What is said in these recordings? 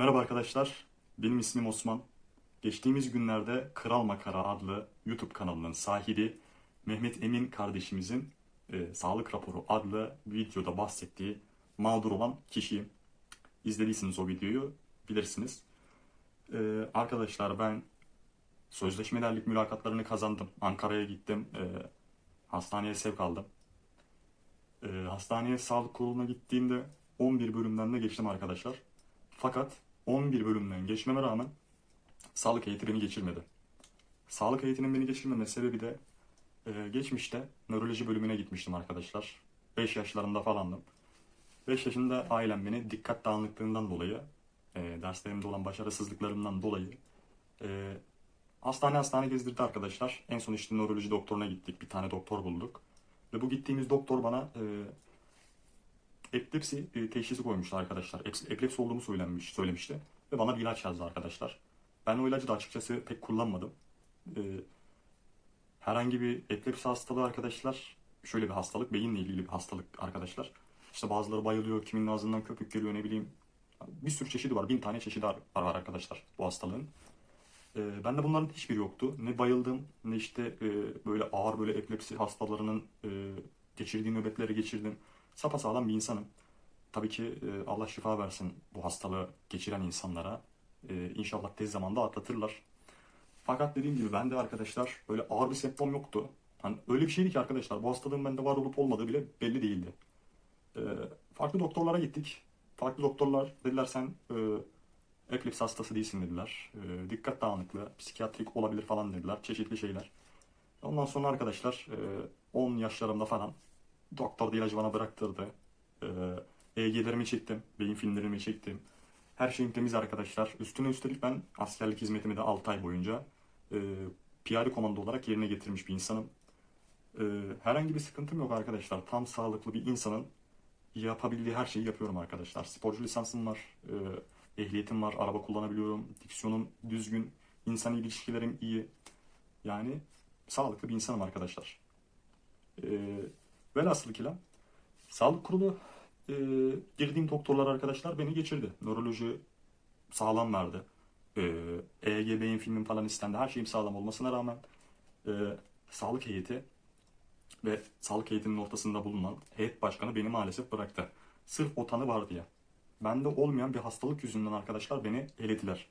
Merhaba arkadaşlar, benim ismim Osman. Geçtiğimiz günlerde Kral Makara adlı YouTube kanalının sahibi Mehmet Emin kardeşimizin e, Sağlık Raporu adlı videoda bahsettiği mağdur olan kişiyim. İzlediyseniz o videoyu bilirsiniz. E, arkadaşlar ben sözleşmelerlik mülakatlarını kazandım. Ankara'ya gittim, e, hastaneye sevk aldım. E, hastaneye sağlık kuruluna gittiğimde 11 bölümden de geçtim arkadaşlar. Fakat 11 bölümden geçmeme rağmen sağlık heyeti beni geçirmedi. Sağlık heyetinin beni geçirmeme sebebi de e, geçmişte nöroloji bölümüne gitmiştim arkadaşlar. 5 yaşlarında falandım. 5 yaşında ailem beni dikkat dağınıklığından dolayı, e, derslerimde olan başarısızlıklarımdan dolayı e, hastane hastane gezdirdi arkadaşlar. En son işte nöroloji doktoruna gittik. Bir tane doktor bulduk. Ve bu gittiğimiz doktor bana e, epilepsi e, teşhisi koymuştu arkadaşlar. Eps- Epilepsi olduğumu söylenmiş, söylemişti. Ve bana bir ilaç yazdı arkadaşlar. Ben o ilacı da açıkçası pek kullanmadım. E, herhangi bir epilepsi hastalığı arkadaşlar, şöyle bir hastalık, beyinle ilgili bir hastalık arkadaşlar. İşte bazıları bayılıyor, kiminin ağzından köpük geliyor ne bileyim. Bir sürü çeşidi var, bin tane çeşidi var var arkadaşlar bu hastalığın. E, ben de bunların hiçbiri yoktu. Ne bayıldım, ne işte e, böyle ağır böyle epilepsi hastalarının e, geçirdiği nöbetleri geçirdim. Sapasağlam bir insanım. Tabii ki e, Allah şifa versin bu hastalığı geçiren insanlara. E, inşallah tez zamanda atlatırlar. Fakat dediğim gibi bende arkadaşlar böyle ağır bir semptom yoktu. Hani öyle bir şeydi ki arkadaşlar bu hastalığın bende var olup olmadığı bile belli değildi. E, farklı doktorlara gittik. Farklı doktorlar dediler sen e, epilepsi hastası değilsin dediler. E, dikkat dağınıklığı, psikiyatrik olabilir falan dediler. Çeşitli şeyler. Ondan sonra arkadaşlar e, 10 yaşlarımda falan doktor da ilacı bana bıraktırdı. E, EEG'lerimi çektim, beyin filmlerimi çektim. Her şeyim temiz arkadaşlar. Üstüne üstelik ben askerlik hizmetimi de 6 ay boyunca e, piyade komando olarak yerine getirmiş bir insanım. E, herhangi bir sıkıntım yok arkadaşlar. Tam sağlıklı bir insanın yapabildiği her şeyi yapıyorum arkadaşlar. Sporcu lisansım var, e, ehliyetim var, araba kullanabiliyorum, diksiyonum düzgün, insan ilişkilerim iyi. Yani sağlıklı bir insanım arkadaşlar. E, velhasıl kelam, sağlık kurulu e, girdiğim doktorlar arkadaşlar beni geçirdi. Nöroloji sağlam verdi. E, EEG beyin filmim falan istendi. Her şeyim sağlam olmasına rağmen e, sağlık heyeti ve sağlık heyetinin ortasında bulunan heyet başkanı beni maalesef bıraktı. Sırf o tanı var diye. Bende olmayan bir hastalık yüzünden arkadaşlar beni elediler.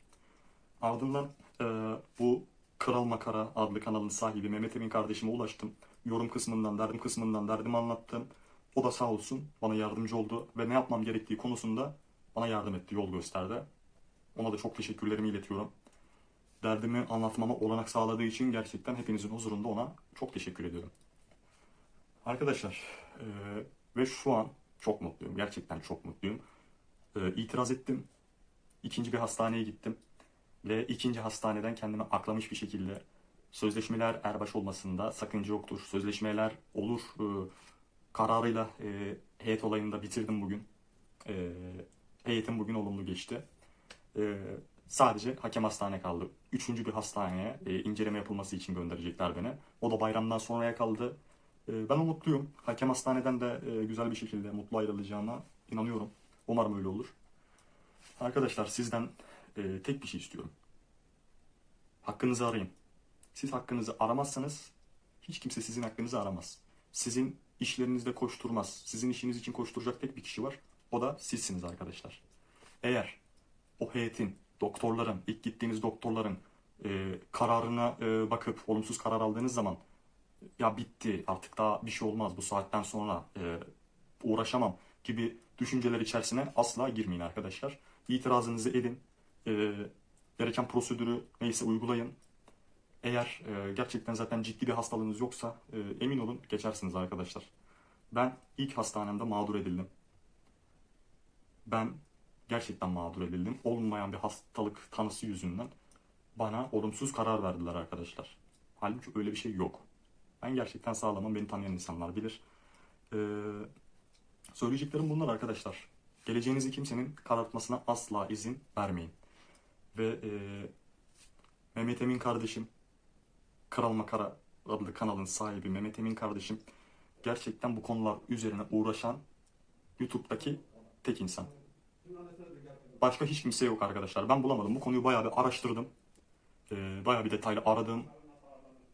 Ardından e, bu Kral Makara adlı kanalın sahibi Mehmet Emin kardeşime ulaştım. Yorum kısmından, derdim kısmından derdimi anlattım. O da sağ olsun bana yardımcı oldu ve ne yapmam gerektiği konusunda bana yardım etti, yol gösterdi. Ona da çok teşekkürlerimi iletiyorum. Derdimi anlatmama olanak sağladığı için gerçekten hepinizin huzurunda ona çok teşekkür ediyorum. Arkadaşlar e, ve şu an çok mutluyum. Gerçekten çok mutluyum. E, itiraz ettim. İkinci bir hastaneye gittim. Ve ikinci hastaneden kendimi aklamış bir şekilde sözleşmeler erbaş olmasında sakınca yoktur. Sözleşmeler olur e, kararıyla e, heyet olayını bitirdim bugün. E, heyetim bugün olumlu geçti. Sadece hakem hastane kaldı. Üçüncü bir hastaneye inceleme yapılması için gönderecekler beni. O da bayramdan sonraya kaldı. Ben umutluyum. Hakem hastaneden de güzel bir şekilde mutlu ayrılacağıma inanıyorum. Umarım öyle olur. Arkadaşlar sizden tek bir şey istiyorum. Hakkınızı arayın. Siz hakkınızı aramazsanız hiç kimse sizin hakkınızı aramaz. Sizin işlerinizde koşturmaz. Sizin işiniz için koşturacak tek bir kişi var. O da sizsiniz arkadaşlar. Eğer o heyetin, doktorların, ilk gittiğiniz doktorların e, kararına e, bakıp olumsuz karar aldığınız zaman ya bitti artık daha bir şey olmaz bu saatten sonra e, uğraşamam gibi düşünceler içerisine asla girmeyin arkadaşlar. İtirazınızı edin. E, gereken prosedürü neyse uygulayın. Eğer e, gerçekten zaten ciddi bir hastalığınız yoksa e, emin olun geçersiniz arkadaşlar. Ben ilk hastanemde mağdur edildim. Ben gerçekten mağdur edildim. Olmayan bir hastalık tanısı yüzünden bana olumsuz karar verdiler arkadaşlar. Halbuki öyle bir şey yok. Ben gerçekten sağlamım. Beni tanıyan insanlar bilir. Ee, söyleyeceklerim bunlar arkadaşlar. Geleceğinizi kimsenin karartmasına asla izin vermeyin. Ve e, Mehmet Emin kardeşim, Kral Makara adlı kanalın sahibi Mehmet Emin kardeşim gerçekten bu konular üzerine uğraşan YouTube'daki tek insan. Başka hiç kimse yok arkadaşlar. Ben bulamadım. Bu konuyu bayağı bir araştırdım. Ee, bayağı bir detaylı aradım.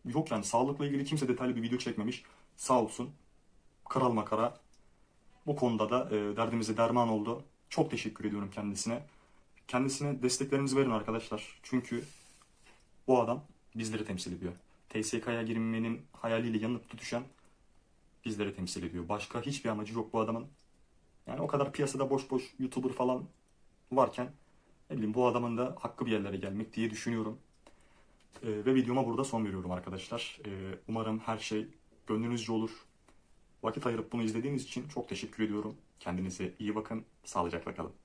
Yok yani sağlıkla ilgili kimse detaylı bir video çekmemiş. Sağ olsun. Kral Makara bu konuda da e, derdimize derman oldu. Çok teşekkür ediyorum kendisine. Kendisine desteklerinizi verin arkadaşlar. Çünkü bu adam bizleri temsil ediyor. TSK'ya girmenin hayaliyle yanıp tutuşan bizleri temsil ediyor. Başka hiçbir amacı yok bu adamın. Yani o kadar piyasada boş boş YouTuber falan varken ne bileyim bu adamın da hakkı bir yerlere gelmek diye düşünüyorum. Ee, ve videoma burada son veriyorum arkadaşlar. Ee, umarım her şey gönlünüzce olur. Vakit ayırıp bunu izlediğiniz için çok teşekkür ediyorum. Kendinize iyi bakın. Sağlıcakla kalın.